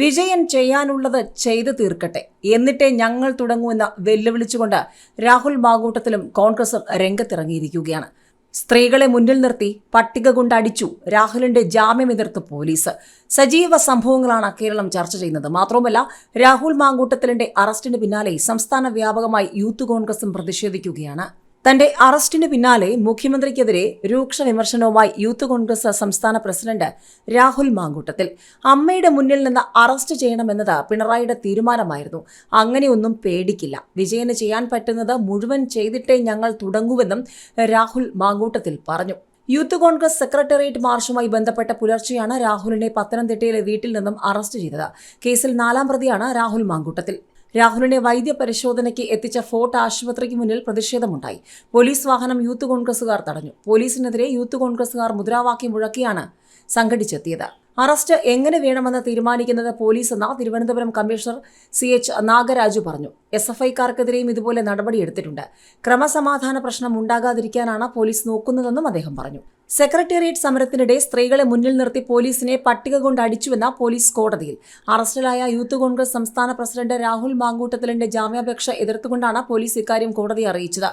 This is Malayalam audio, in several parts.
വിജയൻ ചെയ്യാനുള്ളത് ചെയ്തു തീർക്കട്ടെ. എന്നിട്ടേ ഞങ്ങൾ തുടങ്ങുമെന്ന് വെല്ലുവിളിച്ചുകൊണ്ട് രാഹുൽ മാകൂട്ടത്തിലും കോൺഗ്രസും രംഗത്തിറങ്ങിയിരിക്കുകയാണ്. സ്ത്രീകളെ മുന്നിൽ നിർത്തി പട്ടിക കൊണ്ട് അടിച്ചു രാഹുലിന്റെ ജാമ്യം എതിർത്ത് പോലീസ്. സജീവ സംഭവങ്ങളാണ് കേരളം ചർച്ച ചെയ്യുന്നത്. മാത്രവുമല്ല രാഹുൽ മാങ്കൂട്ടത്തിലിന്റെ അറസ്റ്റിന് പിന്നാലെ സംസ്ഥാന വ്യാപകമായി യൂത്ത് കോൺഗ്രസും പ്രതിഷേധിക്കുകയാണ്. തന്റെ അറസ്റ്റിന് പിന്നാലെ മുഖ്യമന്ത്രിക്കെതിരെ രൂക്ഷ വിമർശനവുമായി യൂത്ത് കോൺഗ്രസ് സംസ്ഥാന പ്രസിഡന്റ് രാഹുൽ മാങ്കൂട്ടത്തിൽ. അമ്മയുടെ മുന്നിൽ നിന്ന് അറസ്റ്റ് ചെയ്യണമെന്നത് പിണറായിയുടെ തീരുമാനമായിരുന്നു. അങ്ങനെയൊന്നും പേടിക്കില്ല. വിജയന് ചെയ്യാൻ പറ്റുന്നത് മുഴുവൻ ചെയ്തിട്ടേ ഞങ്ങൾ തുടങ്ങുവെന്നും രാഹുൽ മാങ്കൂട്ടത്തിൽ പറഞ്ഞു. യൂത്ത് കോൺഗ്രസ് സെക്രട്ടേറിയറ്റ് മാർച്ചുമായി ബന്ധപ്പെട്ട പുലർച്ചെയാണ് രാഹുലിനെ പത്തനംതിട്ടയിലെ വീട്ടിൽ നിന്നും അറസ്റ്റ് ചെയ്തത്. കേസിൽ നാലാം പ്രതിയാണ് രാഹുൽ മാങ്കൂട്ടത്തിൽ. രാഹുലിനെ വൈദ്യപരിശോധനയ്ക്ക് എത്തിച്ച ഫോർട്ട് ആശുപത്രിക്ക് മുന്നിൽ പ്രതിഷേധമുണ്ടായി. പോലീസ് വാഹനം യൂത്ത് കോൺഗ്രസുകാർ തടഞ്ഞു. പോലീസിനെതിരെ യൂത്ത് കോൺഗ്രസുകാർ മുദ്രാവാക്യം മുഴക്കിയാണ് സംഘടിച്ചെത്തിയത്. അറസ്റ്റ് എങ്ങനെ വേണമെന്ന് തീരുമാനിക്കുന്നത് പോലീസ് എന്ന Thiruvananthapuram commissioner C H Nagaraju പറഞ്ഞു. എസ് എഫ് ഐക്കാർക്കെതിരെയും ഇതുപോലെ നടപടിയെടുത്തിട്ടുണ്ട്. ക്രമസമാധാന പ്രശ്നം ഉണ്ടാകാതിരിക്കാനാണ് പോലീസ് നോക്കുന്നതെന്നും അദ്ദേഹം പറഞ്ഞു. സെക്രട്ടേറിയറ്റ് സമരത്തിനിടെ സ്ത്രീകളെ മുന്നിൽ നിർത്തി പോലീസിനെ പട്ടിക കൊണ്ട് അടിച്ചുവെന്ന പോലീസ് കോടതിയിൽ. അറസ്റ്റിലായ യൂത്ത് കോൺഗ്രസ് സംസ്ഥാന പ്രസിഡന്റ് രാഹുൽ മാങ്കൂട്ടത്തിലിന്റെ ജാമ്യാപേക്ഷ എതിർത്തുകൊണ്ടാണ് പോലീസ് ഇക്കാര്യം കോടതിയെ അറിയിച്ചത്.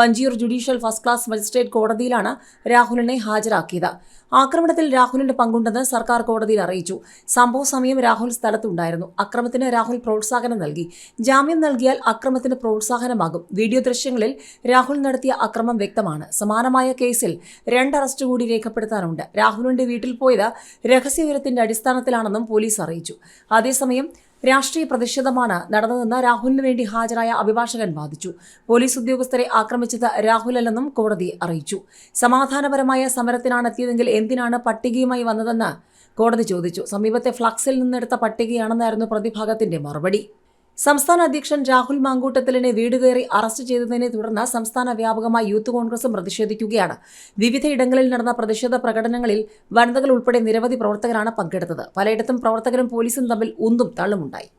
Vanchiyoor judicial first class magistrate കോടതിയിലാണ് രാഹുലിനെ ഹാജരാക്കിയത്. ആക്രമണത്തിൽ രാഹുലിന്റെ പങ്കുണ്ടെന്ന് സർക്കാർ കോടതിയിൽ അറിയിച്ചു. സംഭവ സമയം രാഹുൽ സ്ഥലത്തുണ്ടായിരുന്നു. അക്രമത്തിന് രാഹുൽ പ്രോത്സാഹനം നൽകി. ജാമ്യം നൽകിയാൽ അക്രമത്തിന് പ്രോത്സാഹനമാകും. വീഡിയോ ദൃശ്യങ്ങളിൽ രാഹുൽ നടത്തിയ അക്രമം വ്യക്തമാണ്. സമാനമായ കേസിൽ രണ്ട് അറസ്റ്റ് കൂടി രേഖപ്പെടുത്താനുണ്ട്. രാഹുലിന്റെ വീട്ടിൽ പോയത് രഹസ്യവിവരത്തിന്റെ അടിസ്ഥാനത്തിലാണെന്നും പോലീസ് അറിയിച്ചു. അതേസമയം രാഷ്ട്രീയ പ്രതിഷേധമാണ് നടന്നതെന്ന് രാഹുലിന് വേണ്ടി ഹാജരായ അഭിഭാഷകൻ വാദിച്ചു. പോലീസ് ഉദ്യോഗസ്ഥരെ ആക്രമിച്ചത് രാഹുലല്ലെന്നും കോടതി അറിയിച്ചു. സമാധാനപരമായ സമരത്തിനാണ് എത്തിയതെങ്കിൽ എന്തിനാണ് പട്ടികയുമായി വന്നതെന്ന് കോടതി ചോദിച്ചു. സമീപത്തെ ഫ്ലക്സിൽ നിന്നെടുത്ത പട്ടികയാണെന്നായിരുന്നു പ്രതിഭാഗത്തിന്റെ മറുപടി. സംസ്ഥാന അധ്യക്ഷൻ രാഹുൽ മാങ്കൂട്ടത്തിലിനെ വീട് കയറി അറസ്റ്റ് ചെയ്തതിനെ തുടർന്ന് സംസ്ഥാന വ്യാപകമായി യൂത്ത് കോൺഗ്രസും പ്രതിഷേധിക്കുകയാണ്. വിവിധയിടങ്ങളിൽ നടന്ന പ്രതിഷേധ പ്രകടനങ്ങളിൽ വനിതകൾ ഉൾപ്പെടെ നിരവധി പ്രവർത്തകരാണ് പങ്കെടുത്തത്. പലയിടത്തും പ്രവർത്തകരും പോലീസും തമ്മിൽ ഒന്നും തള്ളുമുണ്ടായി.